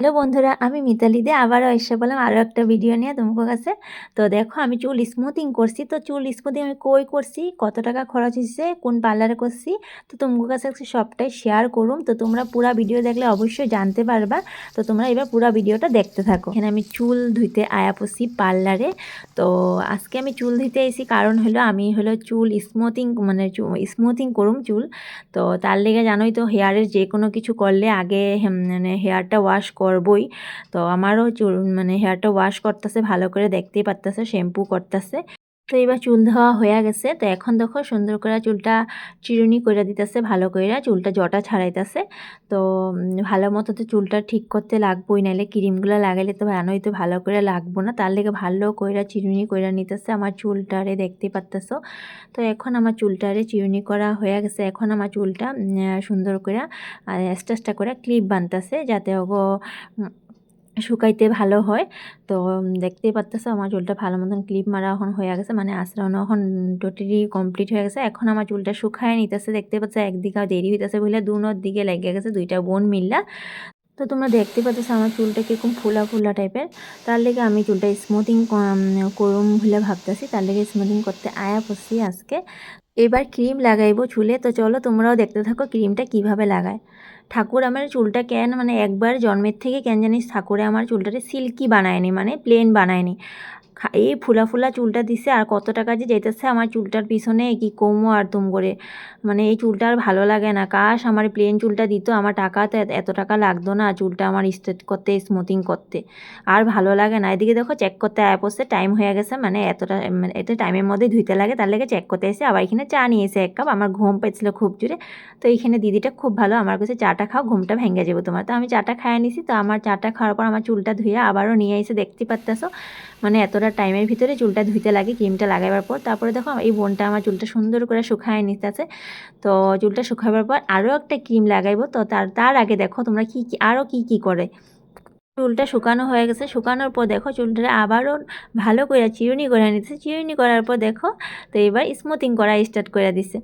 Hello বন্ধুরা, আমি মিতালি দে। আবারও এসে বললাম আরও একটা ভিডিও নিয়ে তোমার কাছে। তো দেখো, আমি চুল স্মুথিং করছি। তো চুল স্মুথিং আমি কই করছি? কত টাকা খরচ হয়েছে? কোন পার্লারে করছি? তো তোমার কাছে সবটাই শেয়ার করুম। তো তোমরা পুরো ভিডিও দেখলে অবশ্যই জানতে পারবা। তো তোমরা এবার পুরো ভিডিওটা দেখতে থাকো। এখানে আমি চুল ধুইতে আয়া পড়ছি পার্লারে তো আজকে আমি চুল ধুইতে এসেছি। কারণ হলো আমি হলো চুল স্মুথিং মানে স্মুথিং করুম চুল। তো তার লেগে জানোই তো হেয়ারের যে কোনো কিছু করলে আগে মানে হেয়ারটা ওয়াশ করবই। তো আমারও চুল মানে হেয়ারটা ওয়াশ করতেছে ভালো করে দেখতেই পারতেছে শ্যাম্পু করতেছে। তো এবার চুল ধোয়া হয়ে গেছে। তো এখন দেখো সুন্দর করে চুলটা চিরুনি করে দিতেছে, ভালো করে চুলটা জটা ছাড়াইতেছে। তো ভালো মতো তো চুলটা ঠিক করতে লাগবোই নাহলে ক্রিমগুলো লাগাইলে তো জানোই তো ভালো করে লাগবো না। তার লেগে ভালো করে চিরুনি করে নিতেছে আমার চুলটারে, দেখতে পারতেছো? তো এখন আমার চুলটারে চিরুনি করা হয়ে গেছে। এখন আমার চুলটা সুন্দর করে আস্তে করে ক্লিপ বানতেছে, যাতে ওগো শুকাইতে ভালো হয়। তো দেখতেই পারতেছো আমার চুলটা ভালো মতন ক্লিপ মারা এখন হয়ে গেছে মানে আশ্রানো এখন টোটালি কমপ্লিট হয়ে গেছে। এখন আমার চুলটা শুকায় নিতেছে দেখতে পাচ্ছ একদিকে দেরি হইতেছে বলে দুনোর দিকে লেগে গেছে, দুইটা বোন মিললা। তো তোমরা দেখতে পাচ্ছ আমার চুলটা কীরকম ফুলা ফুলা টাইপের। তার লেগে আমি চুলটা স্মুথিং করুম বলে ভাবতেছি, তার লেগে স্মুথিং করতে আয়া পড়ছি আজকে। এবার ক্রিম লাগাইবো চুলে, তো চলো তোমরাও দেখতে থাকো ক্রিমটা কীভাবে লাগায়। ঠাকুর আমার চুলটা কেন মানে একবার জন্মের থেকে কেন জানিস ঠাকুরে আমার চুলটাকে সিল্কি বানায়নি মানে প্লেন বানায়নি। এই ফুলা ফুলা চুলটা দিছে আর কত টাকা যে যেতেছে আমার চুলটার পিছনে কি কমো আর তুম করে। মানে এই চুলটা আর ভালো লাগে না। কাশ, আমার প্লেন চুলটা দিত, আমার টাকা তো এত টাকা লাগতো না চুলটা আমার স্ট্রেট করতে স্মুথিং করতে। আর ভালো লাগে না। এদিকে দেখো চেক করতে আয় পড়ছে টাইম হয়ে গেছে মানে এতটা মানে এত টাইমের মধ্যে ধুইতে লাগে, তার লেগে চেক করতে এসে আবার এখানে চা নিয়েছে এক কাপ। আমার ঘুম পেয়েছিল খুব জোরে। তো এইখানে দিদিটা খুব ভালো, আমার কাছে চাটা খাও, ঘুমটা ভেঙে যাব তোমার। তো আমি চাটা খাইয়ে নিছি, তো আমার চাটা খাওয়ার পর আমার চুলটা ধুয়ে আবারও নিয়ে এসে দেখতে পারতেছো মানে এতটা টাইমের ভিতরে চুলটা ধুইতে লাগে, ক্রিমটা লাগাবার পর। তারপরে দেখো এই বোনটা আমার চুলটা সুন্দর করে শুকায় নিতেছে তো চুলটা শুকাবার পর আরও একটা ক্রিম লাগাইবো। তো তার তার আগে দেখো তোমরা কি, কী, আরও কী কী করে। চুলটা শুকানো হয়ে গেছে। শুকানোর পর দেখো চুলটা আবারও ভালো করে চিরুনি করে নিতেছে। চিরুনি করার পর দেখো তো এবার স্মুথিং করা স্টার্ট করে দিছে।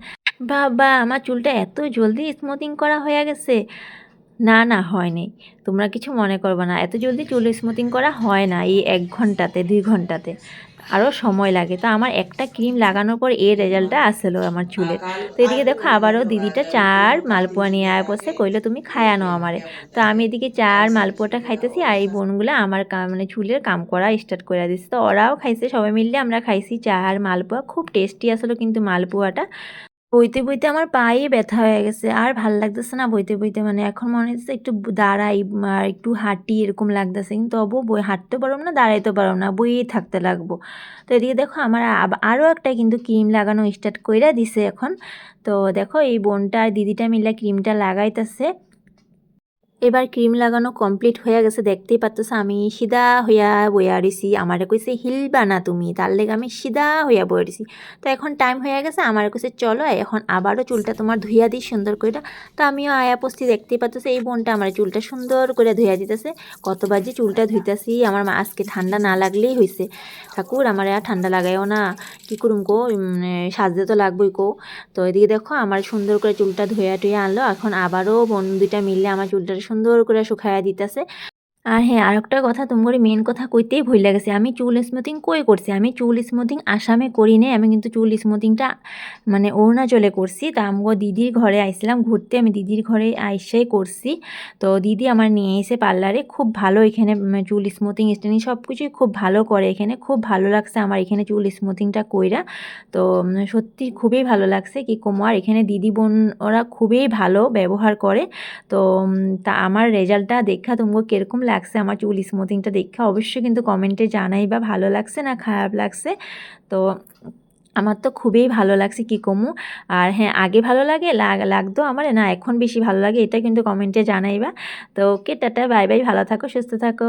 বাবা, আমার চুলটা এত জলদি স্মুথিং করা হয়ে গেছে। না না, হয়নি। তোমরা কিছু মনে করবে না। এত জলদি চুল স্মুথিং করা হয় না এই এক ঘন্টাতে, দুই ঘন্টাতে। আরও সময় লাগে। তো আমার একটা ক্রিম লাগানোর পর এই রেজাল্টটা আসলো আমার চুলের। তো এদিকে দেখো আবারও দিদিটা চার মালপোয়া নিয়ে আয় বসে কইলো, তুমি খায়ানো আমারে। তো আমি এদিকে চার মালপোয়াটা খাইতেছি আর এই বোনগুলো আমার মানে চুলের কাম করা স্টার্ট করে দিচ্ছে তো ওরাও খাইছে, সবাই মিললে আমরা খাইছি চার মালপোয়া। খুব টেস্টি আসলো কিন্তু মালপোয়াটা। বইতে বইতে আমার পায়ে ব্যথা হয়ে গেছে। আর ভালো লাগতেছে না বইতে বইতে। মানে এখন মনে হচ্ছে একটু দাঁড়াই, আর একটু হাঁটি এরকম লাগতেছে। কিন্তু তবু বই হাঁটতে পারো না দাঁড়াইতে পারো না বইয়েই থাকতে লাগবো। তো এদিকে দেখো আমার আরও একটা কিন্তু ক্রিম লাগানো স্টার্ট কইরা দিছে এখন। তো দেখো এই বোনটা আর দিদিটা মিলে ক্রিমটা লাগাইতেছে। এবার ক্রিম লাগানো কমপ্লিট হয়ে গেছে, দেখতেই পাচ্ছ। আমি সিধা হইয়া বইয়া দিছি আমারে কইছে হিলবা না তুমি? তার লেগে আমি সিধা হইয়া বইয়া দিছি তো এখন টাইম হয়ে গেছে, আমার কইছে, চলো, এখন আবারও চুলটা তোমার ধুইয়া দিই সুন্দর করে তো আমিও আয়া পস্তি দেখতেই পাচ্ছ এই বোনটা আমার চুলটা সুন্দর করে ধুইয়া দিতেছে। কত বাজে চুলটা ধুইতেছি, আমার মা আজকে ঠান্ডা না লাগলেই হয়েছে ঠাকুর, আমার আর ঠান্ডা লাগাইও না। কী করুম কো? সাজতে তো লাগবোই কো। তো এদিকে দেখো, আমার সুন্দর করে চুলটা ধুইয়া টুইয়া আনলো। এখন আবারও বোন দুইটা মিললে আমার চুলটা সুন্দর করে শুকাইয়া দিতেছে। আর হ্যাঁ আর একটা কথা তোমার মেন কথা কইতেই ভুল লাগেছে। আমি চুল স্মুথিং কই করছি? আমি চুল স্মুথিং আসামে করি নাই। আমি কিন্তু চুল স্মুথিংটা মানে অরুণাচলে করছি। তা আমগো দিদির ঘরে আইছিলাম ঘুরতে। আমি দিদির ঘরে আইসাই করছি। তো দিদি আমার নিয়ে এসে পার্লারে খুব ভালো এখানে চুল স্মুথিং স্টেনিং সব কিছুই খুব ভালো করে এখানে। খুব ভালো লাগছে আমার এখানে চুল স্মুথিংটা কইরা। তো সত্যি খুবই ভালো লাগছে কি আর এখানে দিদি বোন ওরা খুবই ভালো ব্যবহার করে। তো তা আমার রেজাল্টটা দেখা তোমাকে কীরকম লাগছে আমার চুল স্মুথিংটা দেখে অবশ্যই কিন্তু কমেন্টে জানাই বা ভালো লাগছে না খারাপ লাগছে। তো আমার তো খুবই ভালো লাগছে কি কমু। আর হ্যাঁ আগে ভালো লাগে লাগতো আমার, না এখন বেশি ভালো লাগে, এটা কিন্তু কমেন্টে জানাইবা। তো ওকে, টাটা বাই বাই ভালো থাকো, সুস্থ থাকো।